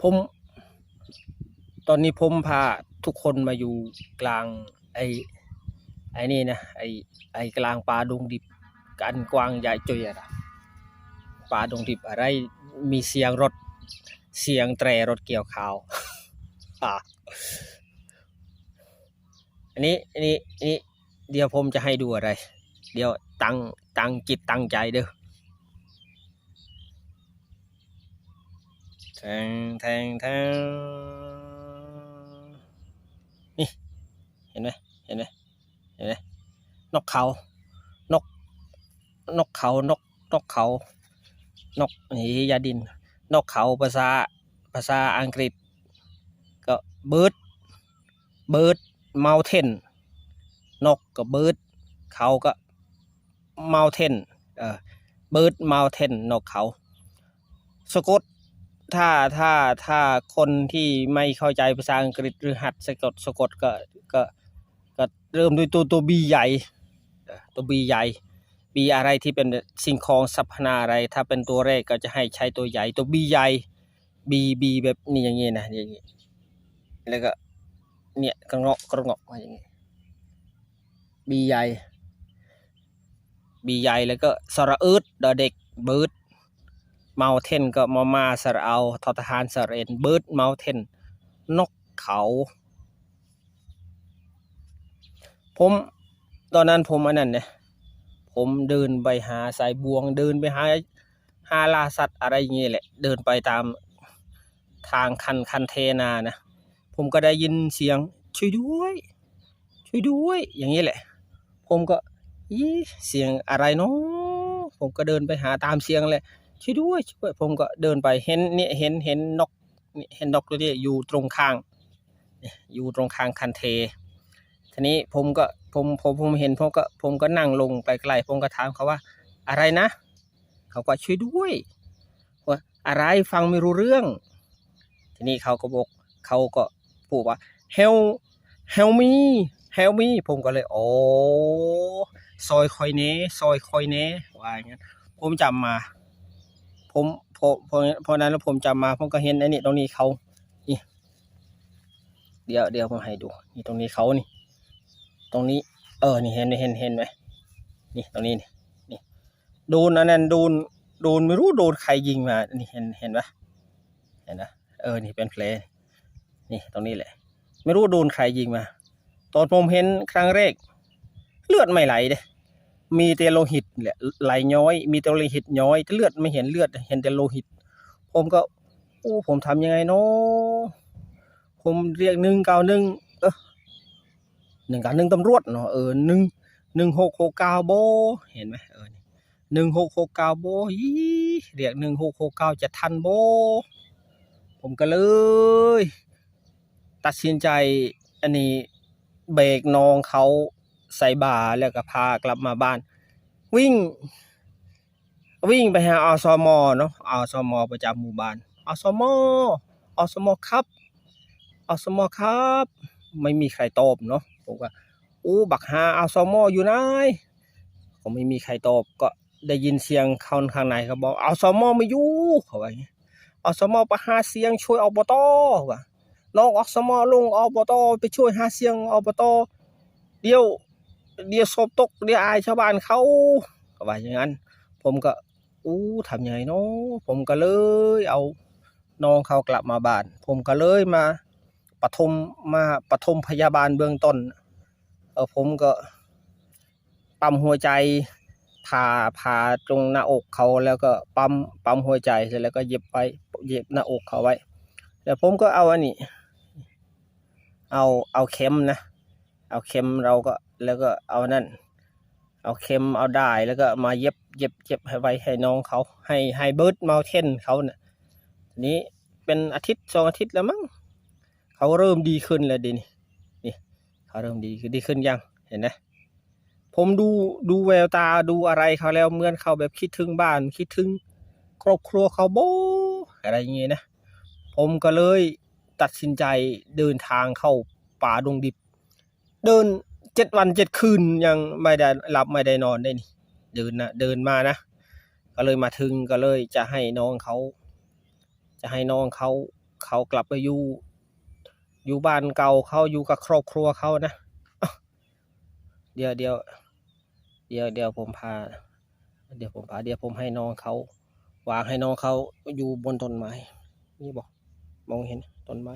ผม ตอนนี้ผมพาทุกคนมาอยู่กลาง ไอ้ไอ้นี่นะไอ้ไอ้กลางป่าดงดิบกันกวางใหญ่จุยอะป่าดงดิบอะไร มีเสียงรถเสียงแตรรถเกี่ยวข้าวอะอันนี้อันนี้อันนี้เดี๋ยวผมจะให้ดูอะไร เดี๋ยวตั้งตั้งจิตตั้งใจเด้อ แทงแทงแทงนี่ เห็นไหมเห็นไหมเห็นไหมนกเขานก นกเขานกนกเขา นกนี่ยาดิน นกเขาภาษาภาษาอังกฤษ ก็เบิร์ดเบิร์ดเมาเทนนกก็เบิร์ดเขาก็เมาเทนเออเบิร์ดเมาเทนนกเขาสะกด ถ้าถ้าถ้าคนที่ไม่เข้าใจภาษาอังกฤษหรือหัดสะกดสะกดก็ก็ก็เริ่มด้วยตัวตัวบีใหญ่ตัวบีใหญ่บีอะไรที่เป็นสิ่งของสรรพนาอะไร ถ้าเป็นตัวแรกก็จะให้ใช้ตัวใหญ่ตัวบีใหญ่บีบีแบบนี้อย่างงี้นะอย่างงี้แล้วก็เนี่ยกระเงาะกระเงาะอย่างงี้บีใหญ่บีใหญ่แล้วก็สระอึดดอเด็กเบิร์ด เมาเทนก็มามาสระเอาทอทหารสระเอ็นเบิร์ดเมาเทนนกเขา ผมตอนนั้นผมอันนั้นเนี่ยผมเดินไปหาสายบวงเดินไปหาหาล่าสัตว์อะไรอย่างเงี้ยแหละ เดินไปตามทางคันคันเทนานะ ผมก็ได้ยินเสียงช่วยด้วย ช่วยด้วย อย่างนี้แหละ ผมก็อีเสียงอะไรเนาะผมก็เดินไปหาตามเสียงเลย ช่วยด้วยช่วยผมก็เดินไปเห็นเนี่ยเห็นเห็นนกเนี่ยเห็นนกตัวนี้อยู่ตรงข้าง อยู่ตรงข้างคันเท ทีนี้ผมก็ผมผมผมเห็นผมก็ผมก็นั่งลงไปไกลผมก็ถามเขาว่า อะไรนะ เขาก็ช่วยด้วยว่าอะไรฟังไม่รู้เรื่อง ทีนี้เขาก็บอกเขาก็พูดว่า help help me help me ผมก็เลยโอ้ซอยคอยเน้ซอยคอยเน้ว่าอย่างนั้นผมจำมา ผมพอพอพอนั้นแล้วผมจำมาผมก็เห็นไอ้นี่ตรงนี้เขานี่ เดี๋ยวเดี๋ยวผมให้ดู นี่ตรงนี้เขานี่ ตรงนี้ เออ นี่เห็นเห็นเห็นไหมนี่ตรงนี้นี่นี่โดนอันนั้นโดนโดนไม่รู้โดนใครยิงมา นี่เห็นเห็นปะเห็นนะเออ นี่เป็นเพลงนี่ตรงนี้แหละ ไม่รู้โดนใครยิงมา ตอนผมเห็นครั้งแรก เลือดไม่ไหลเด้ มีแต่โลหิตแหละไหลย้อย มีแต่โลหิตย้อย เลือดไม่เห็นเลือด เห็นแต่โลหิต ผมก็โอ้ผมทำยังไงเนาะผมเรียกหนึ่งเก้าหนึ่งเออหนึ่งเก้าหนึ่งตำรวจเนาะเออหนึ่งหนึ่งหกหกเก้าโบเห็นไหมเออหนึ่งหกหกเก้าโบยี่เรียกหนึ่งหกหกเก้าจะทันโบ ผมก็เลย ตัดสินใจ อันนี้เบรกน้องเขา ใส่บาแล้วก็พากลับมาบ้าน วิ่ง วิ่งไปหาอสมเนาะอสมประจำหมู่บ้านอสมอสมครับอสมครับ ไม่มีใครตอบเนาะผมก็อู้บักหาอสมอยู่ไหนก็ไม่มีใครตอบก็ได้ยินเสียงเขาข้างในเขาบอกอสมไม่อยู่เขาว่าอย่างนี้อสมไปหาเสียงช่วยอบตว่ะน้องอสมลงอบตไปช่วยหาเสียงอบตเดี๋ยว เดี๋ยวศพตกเดี๋ยวอายชาวบ้านเขาก็ว่าอย่างนั้น ผมก็อู้ทำยังไงเนาะผมก็เลย เอาน้องเขากลับมาบ้าน ผมก็เลยมาปฐมมาปฐมพยาบาลเบื้องต้นเออผมก็ปั๊มหัวใจผ่าผ่าตรงหน้าอกเขาแล้วก็ปั๊มปั๊มหัวใจเสร็จแล้วก็เย็บไปเย็บหน้าอกเขาไว้แล้วผมก็เอาอันนี้ เอาเอาเข็มนะ เอาเข็มเราก็ แล้วก็เอานั่น เอาเข็มเอาได้แล้วก็มาเย็บเย็บเย็บให้ไว้ให้น้องเขา ให้ให้เบิร์ดมาเทนเขาเนะ่ะทีนี้เป็นอาทิตย์สองอาทิตย์แล้วมั้งเขาเริ่มดีขึ้นแล้วดินี่นี่เขาเริ่มดีขึ้นดีขึ้นยังเห็นไหมผมดูดูแววตาดูอะไรเขาแล้วเหมือนเขาแบบคิดถึงบ้านคิดถึงครอบครัวเขาโบอะไรอย่างเงี้ยนะผมก็เลยตัดสินใจเดินทางเข้าป่าดงดิบ เดิน จ็ดวันเจ็ดคืนยังไม่ได้หลับไม่ได้นอนได้นี่เดินนะเดินมานะ ก็เลยมาถึงก็เลยจะให้น้องเขา จะให้น้องเขาเขากลับไปอยู่อยู่บ้านเก่าเขาอยู่กับครอบครัวเขานะเดี๋ยวเดี๋ยวเดี๋ยวเดี๋ยวผมพา เดี๋ยวผมพาเดี๋ยวผมให้น้องเขาวางให้น้องเขาอยู่บนต้นไม้นี่บอกมองเห็นต้นไม้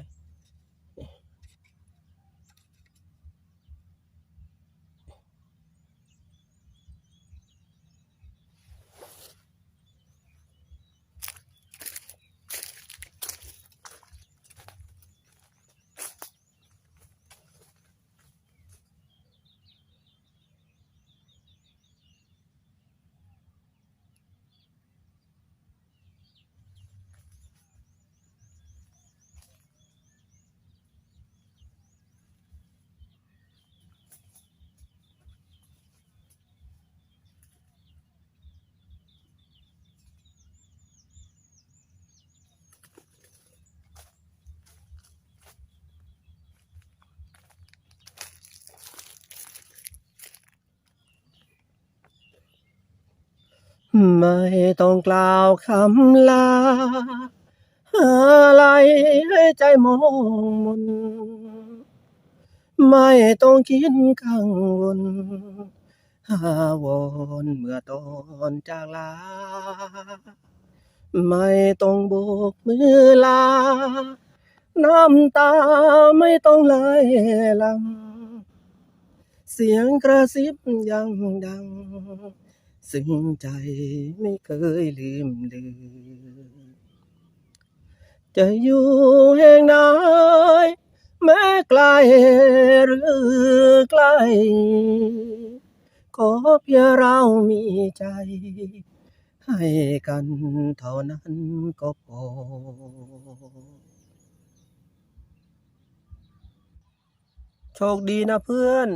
ไม่ต้องกล่าวคำลาอะไรให้ใจมองมน ไม่ต้องคิดกังวลหาวอนเมื่อตอนจากลา ไม่ต้องโบกมือลา น้ำตาไม่ต้องไหลลัง เสียงกระซิบยังดัง ซึ่งใจไม่เคยลืมเลือนจะอยู่แห่งไหนแม้ไกลหรือใกล้ขอเพียงเรามีใจ ให้กันเท่านั้นก็พอโชคดีนะเพื่อน